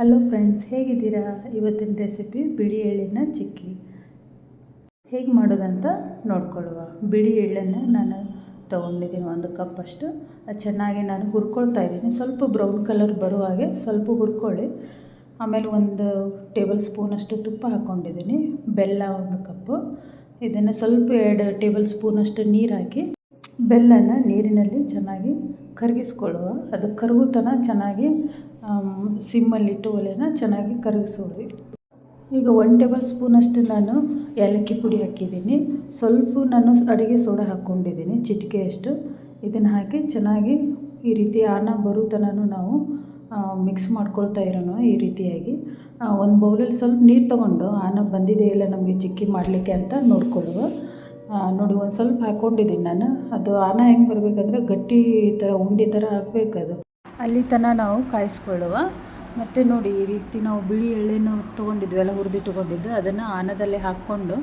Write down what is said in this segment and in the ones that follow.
Hello friends ಹೇಗಿದ್ದೀರಾ? ಇವತ್ತಿನ recipe ಬಿಳಿ ಎಳ್ಳಿನ ಚಿಕ್ಕಿ. ಹೇಗೆ ಮಾಡೋದಂತ ನೋಡ್ಕೊಳ್ಳುವ. ಬಿಳಿ ಎಳ್ಳನ್ನು ನಾನು ತೊಗೊಂಡಿದ್ದೀನಿ ಒಂದು ಕಪ್ಪಷ್ಟು ಅದು ಚೆನ್ನಾಗಿ ನಾನು ಹುರ್ಕೊಳ್ತಾ ಇದ್ದೀನಿ. ಸ್ವಲ್ಪ ಬ್ರೌನ್ ಕಲರ್ ಬರುವ ಹಾಗೆ ಸ್ವಲ್ಪ ಹುರ್ಕೊಳ್ಳಿ. ಆಮೇಲೆ ಒಂದು ಟೇಬಲ್ ಸ್ಪೂನಷ್ಟು ತುಪ್ಪ ಹಾಕ್ಕೊಂಡಿದ್ದೀನಿ ಬೆಲ್ಲ ಒಂದು ಕಪ್ಪು ಇದನ್ನು ಸ್ವಲ್ಪ ಎರಡು ಟೇಬಲ್ ಸ್ಪೂನಷ್ಟು ನೀರು ಹಾಕಿ. ಬೆಲ್ಲನ ನೀರಿನಲ್ಲಿ ಚೆನ್ನಾಗಿ ಕರಗಿಸ್ಕೊಳ್ಳುವ ಅದು ಕರಗುತನ ಚೆನ್ನಾಗಿ ಸಿಮ್ಮಲ್ಲಿಟ್ಟು ಒಲೆನ ಚೆನ್ನಾಗಿ ಕರಗಿಸೋಳಿ ಈಗ ಒನ್ ಟೇಬಲ್ ಸ್ಪೂನಷ್ಟು ನಾನು ಏಲಕ್ಕಿ ಪುಡಿ ಹಾಕಿದ್ದೀನಿ. ಸ್ವಲ್ಪ ನಾನು ಅಡುಗೆ ಸೋಡಾ ಹಾಕ್ಕೊಂಡಿದ್ದೀನಿ, ಚಿಟಿಕೆಯಷ್ಟು. ಇದನ್ನು ಹಾಕಿ ಚೆನ್ನಾಗಿ ಈ ರೀತಿ ಆನ ಬರೋ ತನಕ ನಾವು ಮಿಕ್ಸ್ ಮಾಡ್ಕೊಳ್ತಾ ಇರೋಣ ಈ ರೀತಿಯಾಗಿ. ಒಂದು ಬೌಲಲ್ಲಿ ಸ್ವಲ್ಪ ನೀರು ತೊಗೊಂಡು, ಆನ ಬಂದಿದೆ ಇಲ್ಲ ನಮಗೆ ಚಿಕ್ಕಿ ಮಾಡಲಿಕ್ಕೆ ಅಂತ ನೋಡ್ಕೊಳ್ಳುವ. ನೋಡಿ, ಒಂದು ಸ್ವಲ್ಪ ಹಾಕ್ಕೊಂಡಿದ್ದೀನಿ ನಾನು. ಅದು ಆನ ಹೆಂಗೆ ಬರಬೇಕಂದ್ರೆ ಗಟ್ಟಿ ಥರ ಉಂಡೆ ಥರ ಅದು ಅಲ್ಲಿ ತನಕ ನಾವು ಕಾಯಿಸ್ಕೊಳ್ಳುವ. ಮತ್ತು ನೋಡಿ, ಈ ರೀತಿ ನಾವು ಬಿಳಿ ಎಳ್ಳೆನೂ ತೊಗೊಂಡಿದ್ವಿ ಎಲ್ಲ ಹುರಿದಿಟ್ಟುಕೊಂಡಿದ್ದು ಅದನ್ನು ಆನದಲ್ಲಿ ಹಾಕ್ಕೊಂಡು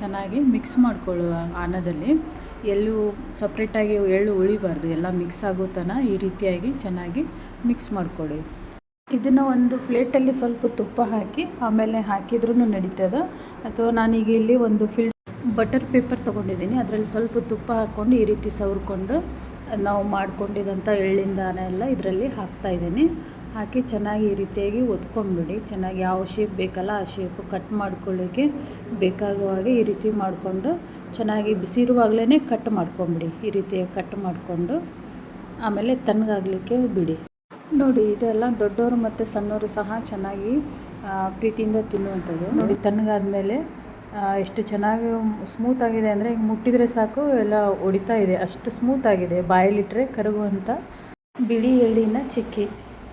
ಚೆನ್ನಾಗಿ ಮಿಕ್ಸ್ ಮಾಡಿಕೊಳ್ಳುವ ಆನದಲ್ಲಿ. ಎಲ್ಲೂ ಸಪ್ರೇಟಾಗಿ ಎಳ್ಳು ಉಳಿಬಾರ್ದು, ಎಲ್ಲ ಮಿಕ್ಸ್ ಆಗೋ ತನಕ ಈ ರೀತಿಯಾಗಿ ಚೆನ್ನಾಗಿ ಮಿಕ್ಸ್ ಮಾಡಿಕೊಳ್ಳಿ. ಇದನ್ನು ಒಂದು ಪ್ಲೇಟಲ್ಲಿ ಸ್ವಲ್ಪ ತುಪ್ಪ ಹಾಕಿ, ಆಮೇಲೆ ಹಾಕಿದ್ರೂ ನಡೀತದೆ? ಅಥವಾ ನಾನೀಗ ಇಲ್ಲಿ ಒಂದು ಫಿಲ್ ಬಟರ್ ಪೇಪರ್ ತೊಗೊಂಡಿದ್ದೀನಿ. ಅದರಲ್ಲಿ ಸ್ವಲ್ಪ ತುಪ್ಪ ಹಾಕ್ಕೊಂಡು ಈ ರೀತಿ ಸವರ್ಕೊಂಡು ನಾವು ಮಾಡ್ಕೊಂಡಿದ್ದಂಥ ಎಳ್ಳಿಂದಾನೆ ದಾನ ಎಲ್ಲ ಇದರಲ್ಲಿ ಹಾಕ್ತಾಯಿದ್ದೀನಿ ಹಾಕಿ ಚೆನ್ನಾಗಿ ಈ ರೀತಿಯಾಗಿ ಒತ್ಕೊಂಡ್ಬಿಡಿ ಚೆನ್ನಾಗಿ ಯಾವ ಶೇಪ್ ಬೇಕಲ್ಲ ಆ ಶೇಪ್ ಕಟ್ ಮಾಡ್ಕೊಳ್ಳಿಕ್ಕೆ ಹಾಗೆ ಈ ರೀತಿ ಮಾಡಿಕೊಂಡು ಚೆನ್ನಾಗಿ ಬಿಸಿ ಇರುವಾಗಲೇ ಕಟ್ ಮಾಡ್ಕೊಂಬಿಡಿ. ಈ ರೀತಿಯಾಗಿ ಕಟ್ ಮಾಡಿಕೊಂಡು ಆಮೇಲೆ ತಣ್ಣಗಾಗಲಿಕ್ಕೆ ಬಿಡಿ. ನೋಡಿ, ಇದೆಲ್ಲ ದೊಡ್ಡವರು ಮತ್ತು ಸಣ್ಣವರು ಸಹ ಚೆನ್ನಾಗಿ ಪ್ರೀತಿಯಿಂದ ತಿನ್ನುವಂಥದ್ದು. ನೋಡಿ, ತಣ್ಣಗಾದ್ಮೇಲೆ ಎಷ್ಟು ಚೆನ್ನಾಗಿ ಸ್ಮೂತ್ ಆಗಿದೆ ಅಂದರೆ ಹಿಂಗೆ ಮುಟ್ಟಿದರೆ ಸಾಕು, ಎಲ್ಲ ಹೊಡಿತಾ ಇದೆ. ಅಷ್ಟು ಸ್ಮೂತ್ ಆಗಿದೆ ಬಾಯಲ್ಲಿಟ್ಟರೆ ಕರಗುವಂಥ ಬಿಳಿ ಎಳ್ಳಿನ ಚಿಕ್ಕಿ.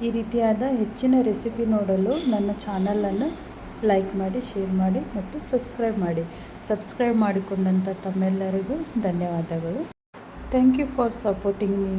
ಈ ರೀತಿಯಾದ ಹೆಚ್ಚಿನ ರೆಸಿಪಿ ನೋಡಲು ನನ್ನ ಚಾನಲನ್ನು ಲೈಕ್ ಮಾಡಿ ಶೇರ್ ಮಾಡಿ ಮತ್ತು ಸಬ್ಸ್ಕ್ರೈಬ್ ಮಾಡಿ. ಸಬ್ಸ್ಕ್ರೈಬ್ ಮಾಡಿಕೊಂಡಂಥ ತಮ್ಮೆಲ್ಲರಿಗೂ ಧನ್ಯವಾದಗಳು. Thank you for supporting me